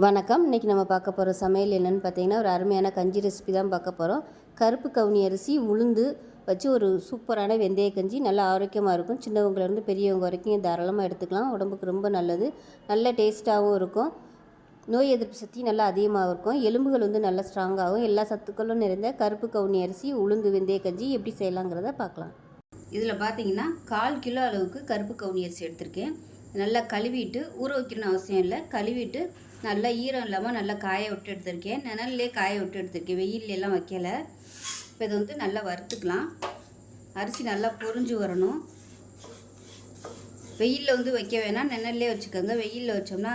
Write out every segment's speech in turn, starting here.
வணக்கம். இன்றைக்கி நம்ம பார்க்க போகிற சமையல் என்னென்னு பார்த்தீங்கன்னா ஒரு அருமையான கஞ்சி ரெசிபி தான் பார்க்க போகிறோம் கருப்பு கவுனி அரிசி உளுந்து வச்சு ஒரு சூப்பரான வெந்தய கஞ்சி நல்லா ஆரோக்கியமாக இருக்கும். சின்னவங்கலேருந்து பெரியவங்க வரைக்கும் தாராளமாக எடுத்துக்கலாம். உடம்புக்கு ரொம்ப நல்லது. நல்ல டேஸ்ட்டாகவும் இருக்கும். நோய் எதிர்ப்பு சக்தி நல்லா அதிகமாக இருக்கும். எலும்புகள் வந்து நல்லா ஸ்ட்ராங்காகும் எல்லா சத்துக்களும் நிறைந்த கருப்பு கவுனி அரிசி உளுந்து வெந்தய கஞ்சி எப்படி செய்யலாங்கிறத பார்க்கலாம். இதில் பார்த்தீங்கன்னா கால் கிலோ அளவுக்கு கருப்பு கவுனி அரிசி எடுத்திருக்கேன். நல்லா கழுவிட்டு ஊற வைக்கணும்னு அவசியம் இல்லை. கழுவிட்டு நல்லா ஈரம் இல்லாமல் நல்லா காய விட்டு எடுத்திருக்கேன். நிழல்லே காய விட்டு எடுத்திருக்கேன். வெயிலெலாம் எல்லாம் வைக்கல. இப்போ இதை வந்து நல்லா வறுத்துக்கலாம். அரிசி நல்லா பொறிஞ்சு வரணும். வெயிலில் வந்து வைக்க வேணாம். நிழல்லே வச்சுக்கோங்க. வெயிலில் வச்சோம்னா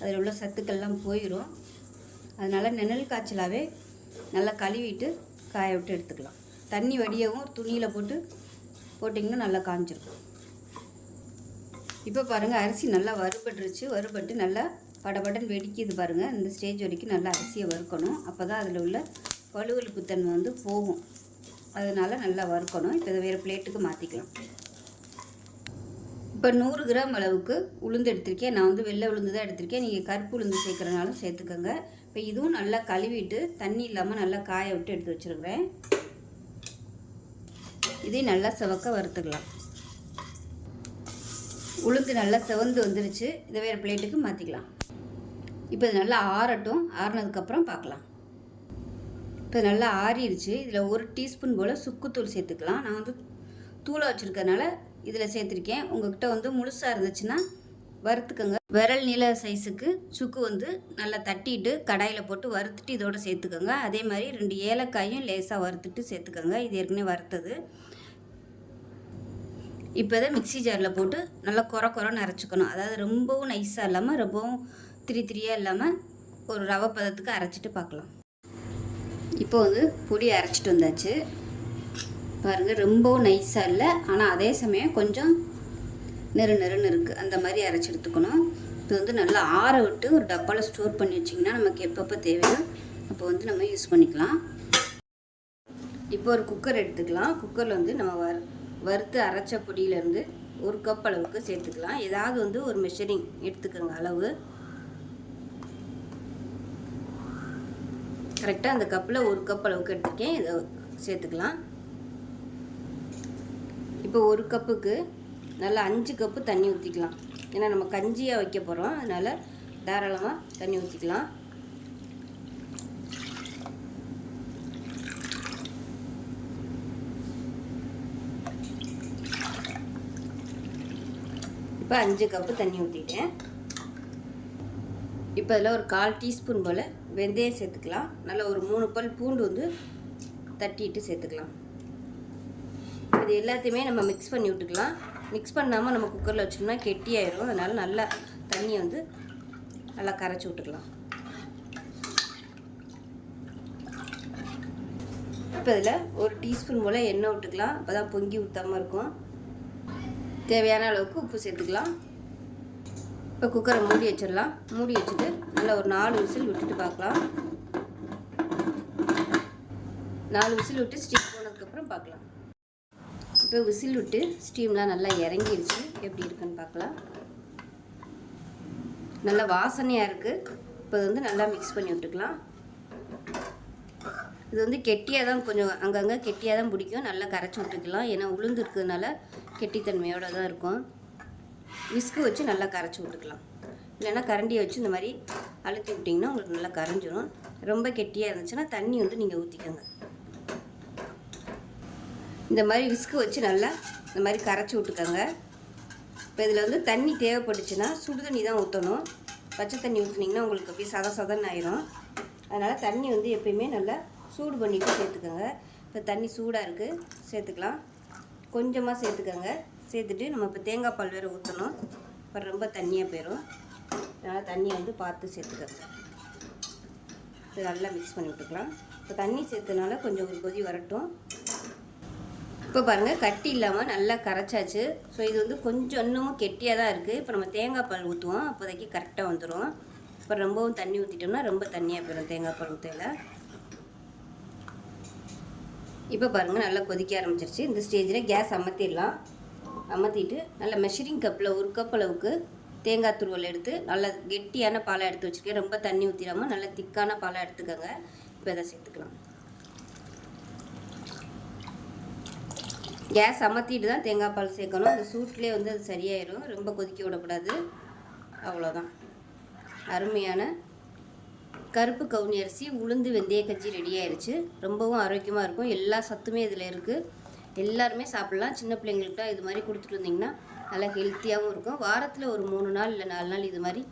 அதில் உள்ள சத்துக்கள்லாம் போயிடும் அதனால் நிழல் காய்ச்சலாகவே நல்லா கழுவிட்டு காய விட்டு எடுத்துக்கலாம். தண்ணி வடியவும் துணியில் போட்டு போட்டிங்கன்னா நல்லா காஞ்சிருக்கும் இப்போ பாருங்கள் அரிசி நல்லா வறுபட்டுருச்சு. வறுபட்டு நல்லா படபடன் வெடிக்கிது பாருங்கள் இந்த ஸ்டேஜ் வரைக்கும் நல்லா அரிசியை வறுக்கணும். அப்போ தான் அதில் உள்ள வலுவலுப்பு தன்மை வந்து போகும். அதனால் நல்லா வறுக்கணும். இப்போ இதை வேறு பிளேட்டுக்கு மாற்றிக்கலாம் இப்போ நூறு கிராம் அளவுக்கு உளுந்து எடுத்திருக்கேன். நான் வந்து வெள்ளை உளுந்து தான் எடுத்திருக்கேன். நீங்கள் கருப்பு உளுந்து சேர்க்குறனாலும் சேர்த்துக்கோங்க. இப்போ இதுவும் நல்லா கழுவிட்டு தண்ணி இல்லாமல் நல்லா காய விட்டு எடுத்து வச்சுருக்குறேன். இதையும் நல்லா செவக்க வறுத்துக்கலாம். உளுந்து நல்லா செவந்து வந்துருச்சு. இதை வேறு பிளேட்டுக்கு மாற்றிக்கலாம் இப்போ இது நல்லா ஆறட்டும். ஆறினதுக்கப்புறம் பார்க்கலாம். இப்போ நல்லா ஆறிடுச்சு. இதில் ஒரு டீஸ்பூன் போல் சுக்குத்தூள் சேர்த்துக்கலாம். நான் வந்து தூளை வச்சுருக்கனால இதில் சேர்த்துருக்கேன். உங்கள்கிட்ட வந்து முழுசாக இருந்துச்சுன்னா வறுத்துக்கோங்க. விரல் நீள சைஸுக்கு சுக்கு வந்து நல்லா தட்டிட்டு கடாயில் போட்டு வறுத்துட்டு இதோட சேர்த்துக்கோங்க. அதே மாதிரி ரெண்டு ஏலக்காயும் லேசாக வறுத்துட்டு சேர்த்துக்கோங்க. இது ஏற்கனவே வறுத்தது. இப்போ இதை மிக்ஸி ஜாரில் போட்டு நல்லா குறை குறைன்னு அரைச்சிக்கணும். அதாவது ரொம்பவும் நைஸாக இல்லாமல் ரொம்பவும் திரி திரியாக இல்லாமல் ஒரு ரவை பதத்துக்கு அரைச்சிட்டு பார்க்கலாம். இப்போ வந்து பொடி அரைச்சிட்டு வந்தாச்சு. பாருங்கள் ரொம்பவும் நைஸாக இல்லை. ஆனால் அதே சமயம் கொஞ்சம் நெரு நெருன்னு இருக்குது அந்த மாதிரி அரைச்சி எடுத்துக்கணும். இப்போ வந்து நல்லா ஆற விட்டு ஒரு டப்பாவில் ஸ்டோர் பண்ணி வச்சிங்கன்னா நமக்கு எப்பப்போ தேவையோ அப்போ வந்து நம்ம யூஸ் பண்ணிக்கலாம். இப்போ ஒரு குக்கர் எடுத்துக்கலாம். குக்கரில் வந்து நம்ம வறு வறுத்து அரைச்ச பொடியிலேருந்து ஒரு கப் அளவுக்கு சேர்த்துக்கலாம். ஏதாவது வந்து ஒரு மெஷரிங் எடுத்துக்கோங்க அளவு. கரெக்டாக அந்த கப்பில் ஒரு கப் அளவுக்கு எடுத்துருக்கேன். இதை சேர்த்துக்கலாம். இப்போ ஒரு கப்புக்கு நல்லா அஞ்சு கப்பு தண்ணி ஊற்றிக்கலாம் ஏன்னா நம்ம கஞ்சியாக வைக்க போகிறோம் அதனால் தாராளமாக தண்ணி ஊற்றிக்கலாம் இப்போ அஞ்சு கப்பு தண்ணி ஊற்றிட்டேன் இப்போ அதில் ஒரு கால் டீஸ்பூன் போல் வெந்தயம் சேர்த்துக்கலாம். நல்லா ஒரு மூணு பல் பூண்டு வந்து தட்டிட்டு சேர்த்துக்கலாம். இது எல்லாத்தையுமே நம்ம மிக்ஸ் பண்ணி விட்டுக்கலாம். மிக்ஸ் பண்ணாமல் நம்ம குக்கரில் வச்சோம்னா கெட்டியாயிரும் அதனால் நல்லா தண்ணியை வந்து நல்லா கரைச்சி விட்டுக்கலாம். இப்போ இதில் ஒரு டீஸ்பூன் போல் எண்ணெய் விட்டுக்கலாம். அப்போ தான் பொங்கி ஊற்றாமல் இருக்கும். தேவையான அளவுக்கு உப்பு சேர்த்துக்கலாம். இப்போ குக்கரை மூடி வச்சிடலாம். மூடி வச்சுட்டு நல்லா ஒரு நாலு விசில் விட்டுட்டு பார்க்கலாம். நாலு விசில் விட்டு ஸ்டீம் போனதுக்கப்புறம் பார்க்கலாம். இப்போ விசில் விட்டு ஸ்டீம்லாம் நல்லா இறங்கிருச்சு. எப்படி இருக்குன்னு பார்க்கலாம். நல்லா வாசனையாக இருக்குது இப்போ வந்து நல்லா மிக்ஸ் பண்ணி விட்டுக்கலாம். இது வந்து கெட்டியாக தான் கொஞ்சம் அங்கங்கே கெட்டியாக தான் பிடிக்கும். நல்லா கரைச்சி விட்டுக்கலாம். ஏன்னா உளுந்து இருக்கிறதுனால கெட்டித்தன்மையோடு தான் இருக்கும். விஸ்கு வச்சு நல்லா கரைச்சி விட்டுக்கலாம். இல்லைன்னா கரண்டியை வச்சு இந்த மாதிரி அழுத்தி விட்டிங்கன்னா உங்களுக்கு நல்லா கரைஞ்சிடும் ரொம்ப கெட்டியாக இருந்துச்சுன்னா தண்ணி வந்து நீங்கள் ஊற்றிக்கோங்க இந்த மாதிரி விஸ்கு வச்சு நல்லா இந்த மாதிரி கரைச்சி விட்டுக்கோங்க. இப்போ இதில் வந்து தண்ணி தேவைப்பட்டுச்சுன்னா சுடு தண்ணி தான் ஊற்றணும் பச்சை தண்ணி ஊற்றுனீங்கன்னா உங்களுக்கு அப்படியே சத சதன்னு ஆயிரும். அதனால் தண்ணி வந்து எப்பயுமே நல்லா சூடு பண்ணிவிட்டு சேர்த்துக்கோங்க. இப்போ தண்ணி சூடாக இருக்குது சேர்த்துக்கலாம். கொஞ்சமாக சேர்த்துக்கோங்க. சேர்த்துட்டு நம்ம இப்போ தேங்காய் பால் வேறு ஊற்றணும் அப்புறம் ரொம்ப தண்ணியாக போயிடும் அதனால் தண்ணியை வந்து பார்த்து சேர்த்துக்கோங்க இது நல்லா மிக்ஸ் பண்ணி விட்டுக்கலாம். இப்போ தண்ணி சேர்த்தனால கொஞ்சம் ஒரு கொதி வரட்டும். இப்போ பாருங்கள் கட்டி இல்லாமல் நல்லா கரைச்சாச்சு. ஸோ இது வந்து கொஞ்சம் இன்னமும் கெட்டியாக தான் இருக்குது இப்போ நம்ம தேங்காய் பால் ஊற்றுவோம் அப்போதைக்கு கரெக்டாக வந்துடும் இப்போ ரொம்பவும் தண்ணி ஊற்றிட்டோம்னா ரொம்ப தண்ணியாக போயிடும் தேங்காய் பால் ஊற்றையில் இப்போ பாருங்கள் நல்லா கொதிக்க ஆரம்பிச்சிருச்சு. இந்த ஸ்டேஜில் கேஸ் அமர்த்திடலாம் அமர்த்திட்டு நல்ல மெஷரிங் கப்பில் ஒரு கப் அளவுக்கு தேங்காய் துருவல் எடுத்து நல்லா கெட்டியான பாலை எடுத்து வச்சுருக்கேன். ரொம்ப தண்ணி ஊற்றிடாமல் நல்லா திக்கான பாலை எடுத்துக்கோங்க. இப்போ இதை சேர்த்துக்கலாம். கேஸ் அமர்த்திட்டு தான் தேங்காய் பால் சேர்க்கணும். அந்த சூட்லேயே வந்து அது சரியாயிடும் ரொம்ப கொதிக்க விடக்கூடாது. அவ்வளோதான். அருமையான கருப்பு கவுனி அரிசி உளுந்து வெந்தய கஞ்சி ரெடி ஆயிடுச்சு ரொம்பவும் ஆரோக்கியமாக இருக்கும். எல்லா சத்துமே இதில் இருக்குது எல்லாருமே சாப்பிட்லாம். சின்ன பிள்ளைங்களுக்கு இது மாதிரி கொடுத்துட்டு வந்தீங்கன்னா நல்லா ஹெல்த்தியாகவும் இருக்கும். வாரத்தில் ஒரு மூணு நாள் இல்லை நாலு நாள் இது மாதிரி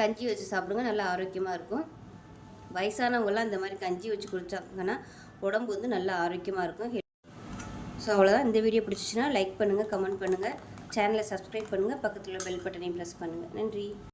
கஞ்சி வச்சு சாப்பிடுங்க. நல்லா ஆரோக்கியமாக இருக்கும். வயசானவங்களாம் இந்த மாதிரி கஞ்சி வச்சு குடித்தாங்கன்னா உடம்பு வந்து நல்லா ஆரோக்கியமாக இருக்கும். ஸோ அவ்வளோதான் இந்த வீடியோ பிடிச்சிச்சின்னா லைக் பண்ணுங்கள் கமெண்ட் பண்ணுங்கள் சேனலை சப்ஸ்கிரைப் பண்ணுங்கள் பக்கத்தில் பெல் பட்டனையும் ப்ரெஸ் பண்ணுங்கள் நன்றி.